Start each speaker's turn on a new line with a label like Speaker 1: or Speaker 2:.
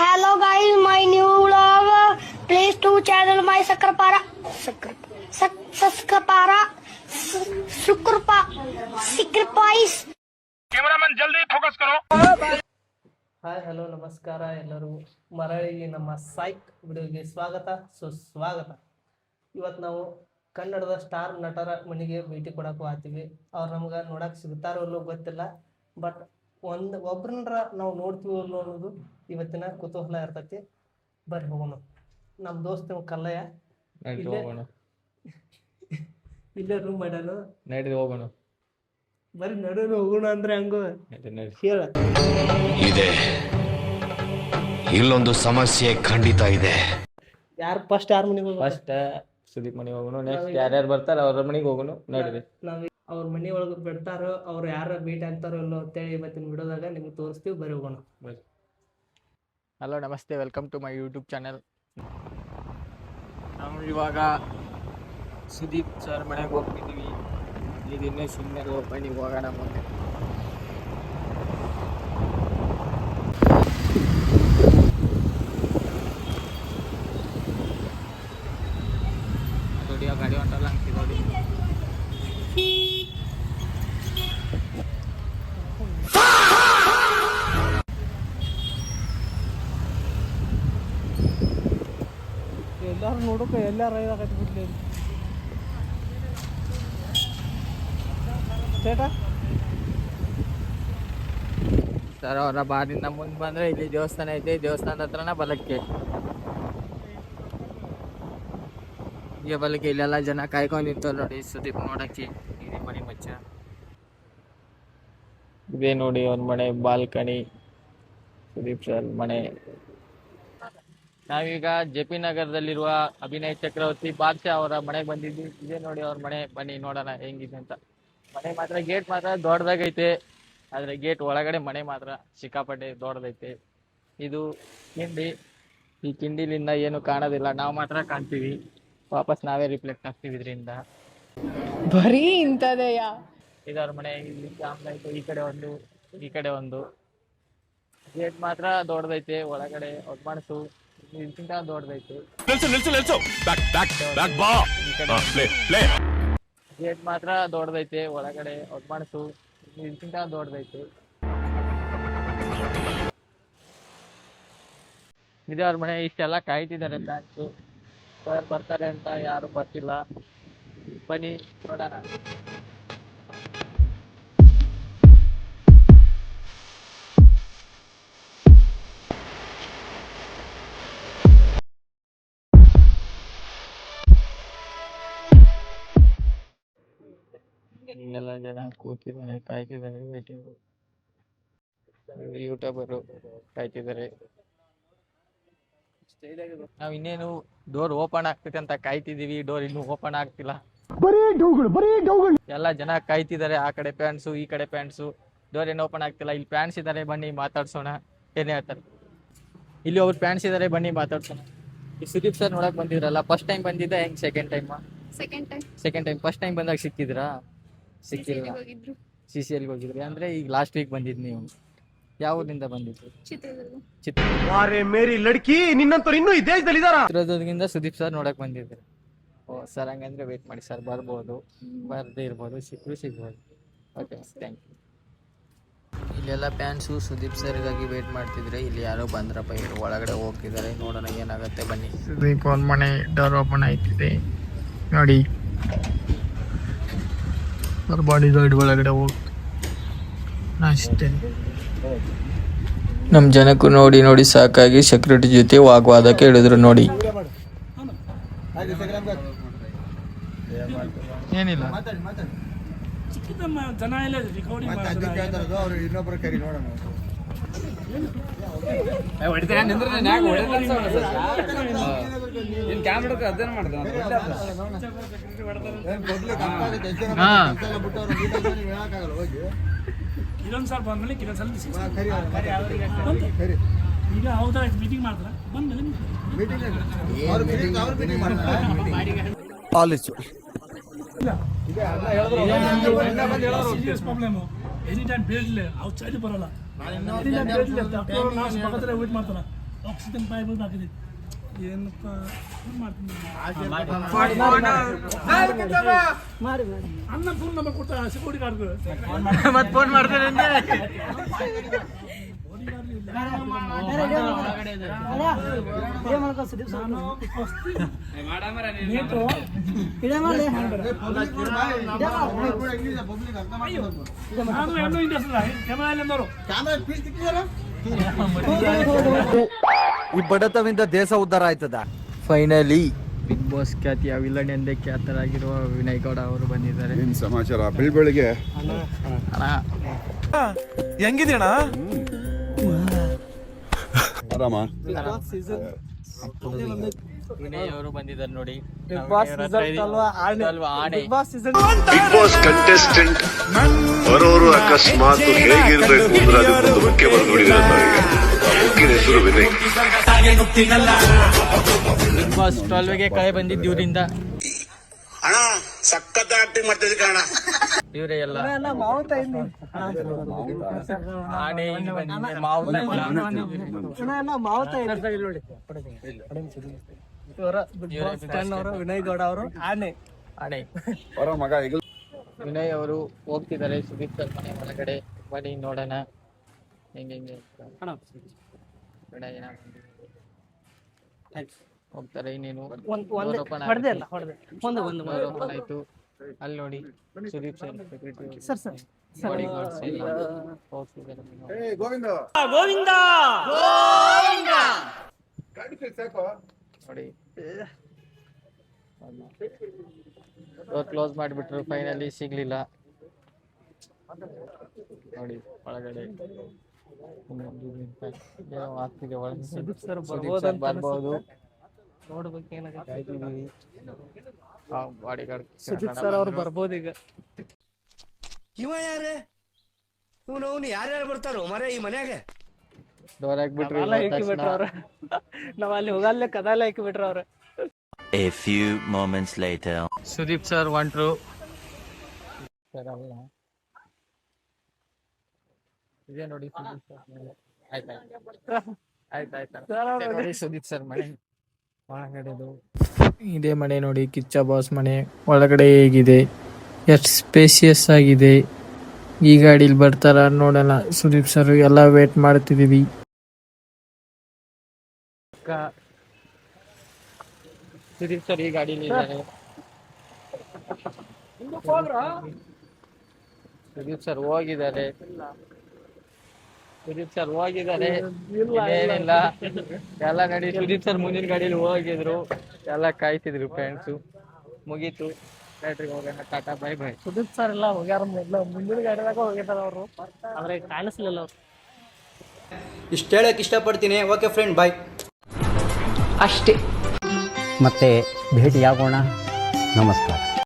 Speaker 1: hello guys my new vlog please channel my ಸಕ್ರಪಾರ ಸಕ್ರ sakrapara. Sukrpa sacrifice.
Speaker 2: Cameraman ಜಲ್ದಿ focus ಕರೋ
Speaker 3: hi hello ನಮಸ್ಕಾರ ಎಲ್ಲರೂ. ಮರಳಿ ನಮ್ಮ ಸೈಕ್ ವಿಡಿಯೋಗೆ ಸ್ವಾಗತ. ಸುಸ್ವಾಗತ. ಇವತ್ತು ನಾವು ಕನ್ನಡದ ಸ್ಟಾರ್ ನಟರ ಮನೆಗೆ ಭೇಟಿ ಕೊಡಕ್ಕೆ ಹೋಗ್ತೀವಿ. ಅವ್ರು ನಮ್ಗೆ ನೋಡಕ್ಕೆ ಸಿಗ್ತಾರೋ ಗೊತ್ತಿಲ್ಲ. ಬಟ್ ಒಂದು ಒಬ್ರನ್ರ ನಾವು ನೋಡ್ತೀವಿ ಅನ್ನೋದು ಇವತ್ತಿನ ಕುತೂಹಲ ಇರ್ತೈತಿ. ಬರ್ರಿ ಹೋಗೋಣ. ನಮ್ಮ ದೋಸ್ತ ಕಲ್ಲಯ್ಯ. ಇಲ್ಲೇ-
Speaker 4: ಹೋಗೋಣ.
Speaker 3: ಇಲ್ಲೇ ರೂಮ್ ಮಾಡ್ಯಾನು.
Speaker 4: ನಡೀರಿ ಹೋಗೋಣ.
Speaker 3: ಬರೀ ನಡು ಹೋಗೋಣ ಅಂದ್ರೆ ಹಂಗು.
Speaker 4: ನಡ್ರಿ ನಡ್ರಿ.
Speaker 3: ಹೇಳ
Speaker 5: ಇದೆ. ಇಲ್ಲೊಂದು ಸಮಸ್ಯೆ ಖಂಡಿತ ಇದೆ.
Speaker 3: ಯಾರ್ ಫಸ್ಟ್ ಯಾರ ಮನೆಗೆ ಹೋಗ್ಬೇಕು?
Speaker 4: ಫಸ್ಟ್ ಸುದೀಪ್ ಮನೆಗೆ ಹೋಗೋಣ. ನೆಕ್ಸ್ಟ್ ಯಾರ್ಯಾರು ಬರ್ತಾರ ಅವ್ರ ಮನೆಗೆ ಹೋಗೋಣ. ನಡೀರಿ.
Speaker 3: ನಾವ್ ಅವ್ರ ಮನೆ ಒಳಗೆ ಬಿಡ್ತಾರೋ ಅವ್ರು ಯಾರ ಭೇಟಿ ಆಗ್ತಾರೋ ಇಲ್ಲೋ ಅಂತೇಳಿ ಇವತ್ತಿನ ಬಿಡೋದಾಗ ನಿಮ್ಗೆ ತೋರಿಸ್ತೀವಿ ಬರೀ ಹೋಗೋಣ.
Speaker 4: ಹಲೋ ನಮಸ್ತೆ welcome to my YouTube channel ನಾವು ಇವಾಗ ಸುದೀಪ್ ಸರ್ ಮನೆಗೆ ಹೋಗ್ತಿದ್ದೀವಿ ಇದನ್ನೇ ಇನ್ನೂ ಸುಮ್ಮನೆ ಮನೆಗೆ ಹೋಗೋಣ ಮುಂದೆ ನೋಡಿ ಆ ಗಾಡಿ ಹೊಂಟಲ್ಲ ಅಂತೀವಿ ನೋಡಿ
Speaker 3: ಎಲ್ಲಾರು ನೋಡೋಕೆ ಎಲ್ಲಾರು ಬಿಡ್ಲಿ ಸ್ಟೇಟ
Speaker 4: ಸರ್ ಅವರ ಬಾರಿಂದ ಮುಂದೆ ಬಂದ್ರೆ ಇಲ್ಲಿ ದೇವಸ್ಥಾನ ಐತೆ ದೇವಸ್ಥಾನದ ಹತ್ರನ ಬಲಕ್ಕೆ. ಈಗ ಬಲಕ್ಕೆ ಇಲ್ಲೆಲ್ಲ ಜನ ಕಾಯ್ಕೊಂಡು ನಿಂತವ್ರು ನೋಡಿ ಸುದೀಪ್ ನೋಡಕ್ಕೆ. ಇದೇ ಮನೆ ಮಚ್ಚ. ಇದೇ ನೋಡಿ ಅವ್ರ ಮನೆ ಬಾಲ್ಕನಿ. ಸುದೀಪ್ ಸರ್ ಮನೆ. ನಾವೀಗ ಜೆ ಪಿ ನಗರದಲ್ಲಿರುವ ಅಭಿನಯ್ ಚಕ್ರವರ್ತಿ ಬಾದ್ಶಾ ಅವರ ಮನೆಗೆ ಬಂದಿದ್ವಿ. ಇದೇ ನೋಡಿ ಅವ್ರ ಮನೆ. ಬನ್ನಿ ನೋಡೋಣ ಹೆಂಗಿದೆ ಅಂತ. ಮನೆ ಮಾತ್ರ ಗೇಟ್ ಮಾತ್ರ ದೊಡ್ಡದಾಗೈತೆ. ಆದ್ರೆ ಗೇಟ್ ಒಳಗಡೆ ಮನೆ ಮಾತ್ರ ಸಿಕ್ಕಾಪಟ್ಟೆ ದೊಡ್ಡದೈತೆ. ಇದು ಕಿಂಡಿ ಈ ಕಿಂಡಿಲಿಂದ ಏನು ಕಾಣೋದಿಲ್ಲ. ನಾವು ಮಾತ್ರ ಕಾಣ್ತೀವಿ. ವಾಪಸ್ ನಾವೇ ರಿಫ್ಲೆಕ್ಟ್ ಆಗ್ತೀವಿ ಇದರಿಂದ.
Speaker 6: ಬರೀ ಇಂಥದೆಯಾ?
Speaker 4: ಇದವ್ರ ಮನೆ ಇಲ್ಲಿ ಐತೆ ಈ ಕಡೆ ಒಂದು ಈ ಕಡೆ ಒಂದು. ಗೇಟ್ ಮಾತ್ರ ದೊಡ್ಡದೈತೆ. ಒಳಗಡೆ ಒಡ್ಮಣಸು ಇದಕ್ಕಿಂತ ದೊಡ್ಡದೈತೆ.
Speaker 2: ನಿಲ್ಸು ನಿಲ್ಸು ನಿಲ್ಸು. ಬ್ಯಾಕ್ ಬ್ಯಾಕ್ ಬ್ಯಾಕ್ ಬಾ.
Speaker 4: ಈ ಕಡೆ
Speaker 2: ಪ್ಲೇ ಪ್ಲೇ
Speaker 4: ಗೇಟ್ ಮಾತ್ರ ದೊಡ್ಡದೈತೆ ಒಳಗಡೆ ಒಡ್ಮಣಸು ಇದಕ್ಕಿಂತ ದೊಡ್ಡದೈತೆ. ಇದೆ ಅವ್ರ ಮನೆ ಇಷ್ಟೆಲ್ಲ ಕಾಯ್ತಿದ್ದಾರೆ ಬ್ಯಾಂಕ್ಸು ಸರ್ ಬರ್ತಾರೆ ಅಂತ ಯಾರು ಬರ್ತಿಲ್ಲ. ಬನ್ನಿ ನೋಡೋಣ. ಇಲ್ಲೆಲ್ಲ ಜನ ಕೂತಿದ್ದಾರೆ ಕಾಯ್ತಿದ್ದಾರೆ ವೇಟಿಂಗ್ ಯೂಟ್ಯೂಬರು ಕಾಯ್ತಿದ್ದಾರೆ. ನಾವ್ ಇನ್ನೇನು ಡೋರ್ ಓಪನ್ ಆಗ್ತೈತೆ ಅಂತ ಕಾಯ್ತಿದೀವಿ ಡೋರ್ ಇನ್ನು ಓಪನ್ ಆಗ್ತಿಲ್ಲ. ಎಲ್ಲ ಜನ ಕಾಯ್ತಿದ್ದಾರೆ ಆ ಕಡೆ ಪ್ಯಾಂಟ್ಸು ಈ ಕಡೆ ಪ್ಯಾಂಟ್ಸು ಡೋರ್ ಏನು ಓಪನ್ ಆಗ್ತಿಲ್ಲ. ಇಲ್ಲಿ ಪ್ಯಾಂಟ್ಸ್ ಇದ್ದಾರೆ ಬನ್ನಿ ಮಾತಾಡ್ಸೋಣ. ಏನ್ ಹೇಳ್ತಾರೆ? ಇಲ್ಲಿ ಒಬ್ರು ಪ್ಯಾಂಟ್ಸ್ ಇದ್ದಾರೆ ಬನ್ನಿ ಮಾತಾಡ್ಸೋಣ. ಈ ಸುದೀಪ್ ಸರ್ ನೋಡಕ್ ಬಂದಿದ್ರಲ್ಲ ಫಸ್ಟ್ ಟೈಮ್ ಬಂದಿದ್ದ ಹೆಂಗ್ second time
Speaker 6: second time
Speaker 4: second time first time ಬಂದಾಗ ಸಿಕ್ಕಿದ್ರಾ? ಸಿಕ್ಕಿಲ್ಲ.
Speaker 6: ಹೋಗಿದ್ರು
Speaker 4: ಸಿ ಸಿ ಎಲ್ಗೆ ಹೋಗಿದ್ರಿ ಅಂದ್ರೆ ಈಗ ಲಾಸ್ಟ್ ವೀಕ್ ಬಂದಿದ್ ನೀವು. ಯಾವ ಊರಿಂದ ಬಂದಿದ್ರು
Speaker 6: ಚಿತ್ರದುರ್ಗ.
Speaker 4: ಚಿತ್ರ
Speaker 2: ಮೇರಿ ಲಡ್ಕಿ ನಿನ್ನಂತವ್ರು ಇನ್ನೂ ಈ ದೇಶದಲ್ಲಿ ಇದಾರ?
Speaker 4: ಚಿತ್ರದುರ್ಗದಿಂದ ಸುದೀಪ್ ಸರ್ ನೋಡಕ್ ಬಂದಿದ್ರು. ಓ ಸರ್ ಹಂಗಂದ್ರೆ ವೇಟ್ ಮಾಡಿ ಸರ್ ಬರ್ಬೋದು. ಬರ್ದೇ ಇರ್ಬೋದು ಸಿಕ್ಕರು ಸಿಗ್ಬೋದು. ಓಕೆ ಥ್ಯಾಂಕ್ ಯು ಇಲ್ಲೆಲ್ಲ ಪ್ಯಾನ್ಸು ಸುದೀಪ್ ಸರ್ಗಾಗಿ ವೇಟ್ ಮಾಡ್ತಿದ್ರೆ. ಇಲ್ಲಿ ಯಾರೋ ಬಂದ್ರಪ್ಪ ಇವ್ರು ಒಳಗಡೆ ಹೋಗ್ತಿದ್ದಾರೆ ನೋಡೋಣ ಏನಾಗುತ್ತೆ ಬನ್ನಿ. ಸುದೀಪ್ ಅವ್ರ ಮನೆ ಡೋರ್ ಓಪನ್ ಆಯ್ತಿದೆ. ನೋಡಿ. ಬಾಡಿ ಗೈಡ್ ಒಳಗಡೆ ಹೋಗ್ ಅಷ್ಟೇ ನಮ್ಮ ಜನಕ್ಕೂ ನೋಡಿ ನೋಡಿ ಸಾಕಾಗಿ ಸೆಕ್ಯೂರಿಟಿ ಜೊತೆ ವಾಗ್ವಾದಕ್ಕೆ ಹೇಳಿದ್ರು ನೋಡಿ. ಏನಿಲ್ಲ.
Speaker 7: ಬಂದ್ಮೇಲೆ ಈಗ ಹೌದಾ ಮೀಟಿಂಗ್ ಮಾಡಿದ್ರ ಬಂದ್ಮೇಲೆ ಸೀರಿಯಸ್ ಪ್ರಾಬ್ಲಮ್ ಎನಿ ಟೈಮ್ ಬೇಡಲೇ ಅವ್ರು ಚಳಿ ಬರಲ್ಲ. ಪಕ್ಕದಲ್ಲಿ ವೇಟ್ ಮಾಡ್ತಾರ ಆಕ್ಸಿಜನ್ ಪೈಪ್ ಹಾಕಿದೆ ಏನಪ್ಪ ಮಾಡ್ತೀನಿ. ಅನ್ನ ಫೋನ್ ನಂಬರ್ ಕೊಟ್ಟ ಸೆಕ್ಯೂರಿಟಿ ಗಾರ್ಡ್ಗಳು
Speaker 4: ಮತ್ತೆ ಫೋನ್ ಮಾಡ್ತಾರೆ
Speaker 8: ಈ ಬಡತವಿಂದ ದೇಶ ಉದ್ಧಾರ ಆಯ್ತದ?
Speaker 4: ಫೈನಲಿ ಬಿಗ್ ಬಾಸ್ ಖ್ಯಾತಿಯ ವಿಲನ್ ಎಂದೇ ಖ್ಯಾತರಾಗಿರುವ ವಿನಯ್ ಗೌಡ ಅವರು ಬಂದಿದ್ದಾರೆ.
Speaker 9: ಸಮಾಚಾರ ಬೆಳ್ ಬೆಳಿಗ್ಗೆ
Speaker 4: ಅಣ್ಣ
Speaker 2: ಹೆಂಗಿದ್ಯಣ್ಣ
Speaker 9: ಆರಾಮ?
Speaker 4: ಬಂದಿದ್ದಾರೆ ನೋಡಿ.
Speaker 3: Bigg Boss season
Speaker 5: Bigg Boss contestant ಬರೋರು ಅಕಸ್ಮಾತ್ ಹೇಗಿರ್ಬೇಕು ಅಂದ್ರೆ ಅದಕ್ಕೊಂದು ಮುಖ್ಯ ಬಂದು ನೋಡಿದ್ರೆ ನಾವೀಗ ಮುಖ್ಯನ ಹೆಸರು ವಿನಯ್.
Speaker 4: ಬಿಗ್ ಬಾಸ್ ಟ್ವೆಲ್ವ್ಗೆ ಕಳೆ ಬಂದಿದ್ದು ಇವರಿಂದ.
Speaker 5: ಅಣ್ಣ ಸಖತ್ ಆಕ್ಟಿಂಗ್ ಕಾರಣ
Speaker 4: ಇವರೇ ಎಲ್ಲ.
Speaker 3: ಮಾವುತ ವಿನಯ್ ಗೌಡ ಅವರು. ಆನೆ.
Speaker 4: ಆನೆ.
Speaker 9: ಅವರ ಮಗ ಈಗ
Speaker 4: ವಿನಯ್ ಅವರು ಹೋಗ್ತಿದ್ದಾರೆ ಸುದೀಪ್ ಸರ್ ಮನೆ ಒಳಗಡೆ. ಬನ್ನಿ ನೋಡೋಣ. ಹೆಂಗೆ ಹೆಂಗೆ. ವಿನಯ್ ಏನ ಹೋಗ್ತಾರೆ ಇನ್ನೇನು
Speaker 3: ಒಂದ್ ಒಂದೇ
Speaker 4: Door open
Speaker 3: ಹೊಡೆದೆ ಅಲ್ಲ ಹೊಡೆದೆ. ಒಂದು ಒಂದು
Speaker 4: ಓಪನ್ ಆಯ್ತು. ಅಲ್ಲಿ ನೋಡಿ Sudeep sir secretary
Speaker 3: sir sir
Speaker 4: ಹೋಗ್ತಿದ್ದಾರೆ
Speaker 9: ಗೋವಿಂದ
Speaker 4: ನೋಡಿ. ಕ್ಲೋಸ್ ಮಾಡಿಬಿಟ್ರು ಫೈನಲಿ ಸಿಗ್ಲಿಲ್ಲ. ನೋಡಿ ಒಳಗಡೆ ಆಗ್ತಿದೆ ಒಳಗೆ
Speaker 3: ಬರ್ಬೋದು. ನೋಡ್ಬೇಕು ಏನಾಗುತ್ತೆ ಸರ್ ಅವ್ರು ಬರ್ಬೋದು ಈಗ
Speaker 8: ಇವ ಯಾರೇ? ಇವನು ಅವನು ಯಾರ್ಯಾರು ಬರ್ತಾರೋ? ಮರೆ ಈ ಮನ್ಯಾಗ?
Speaker 4: ಡೋರ್ ಹಾಕ್ಬಿಟ್ರು
Speaker 3: ಹಾಕಿ ಬಿಟ್ರ ಅವ್ರ ನಾವ್ ಅಲ್ಲಿ ಹೋಗಲ್ಲೇ ಕದಾಲ ಹಾಕಿ ಬಿಟ್ರ ಅವ್ರ
Speaker 10: A few moments later.
Speaker 4: Sudeep sir ಹೊಂಟ್ರು sir ಅಲ್ಲ ಇದೇ ನೋಡಿ ಸುದೀಪ್ ಸರ್. ಆಯ್ತಾಯ್ತು. ಆಯ್ತಾಯ್ತು. ನೋಡಿ ಸುದೀಪ್ ಸರ್ ಮನೆ ಒಳಗಡೆದು. ಇದೇ ಮನೆ ನೋಡಿ ಕಿಚ್ಚ ಬಾಸ್ ಮನೆ. ಒಳಗಡೆ ಹೇಗಿದೆ? ಎಷ್ಟು ಸ್ಪೇಸಿಯಸ್ ಆಗಿದೆ. ಈ ಗಾಡಿಲಿ ಬರ್ತಾರ ನೋಡೋಣ. ಸುದೀಪ್ ಸರ್ ಎಲ್ಲ ವೇಟ್ ಮಾಡ್ತಿದೀವಿ. ಸುದೀಪ್ ಸರ್ ಈ ಗಾಡಿಲಿ ಇದ್ದಾರೆ. ಸುದೀಪ್ ಸರ್ ಹೋಗಿದ್ದಾರೆ. ಸುದೀಪ್ ಸರ್ ಹೋಗಿದ್ದಾರೆ. ಏನಿಲ್ಲ. ಎಲ್ಲ ಗಾಡಿ ಸುದೀಪ್ ಸರ್ ಮುಂದಿನ ಗಾಡಿಲಿ ಹೋಗಿದ್ರು. ಎಲ್ಲ ಕಾಯ್ತಿದ್ರು ಫ್ರೆಂಡ್ಸ್ ಮುಗೀತು. ಬ್ಯಾಟ್ರಿಗೆ ಹೋಗೋಣ tata bye bye
Speaker 3: Sudeep sir ಎಲ್ಲ ಹೋಗ್ಯಾರ ಮೊದಲು ಮುಂದಿನ ಗಾಡಿದಾಗ ಹೋಗಿದ್ದಾರೆ ಅವರು. ಆದ್ರೆ ಕಾಣಿಸ್ಲಿಲ್ಲ ಅವ್ರು.
Speaker 8: ಇಷ್ಟ ಹೇಳಕ್ ಇಷ್ಟಪಡ್ತೀನಿ. ಓಕೆ ಫ್ರೆಂಡ್ ಬಾಯ್
Speaker 10: ಮತ್ತೆ ಭೇಟಿಯಾಗೋಣ. ನಮಸ್ಕಾರ.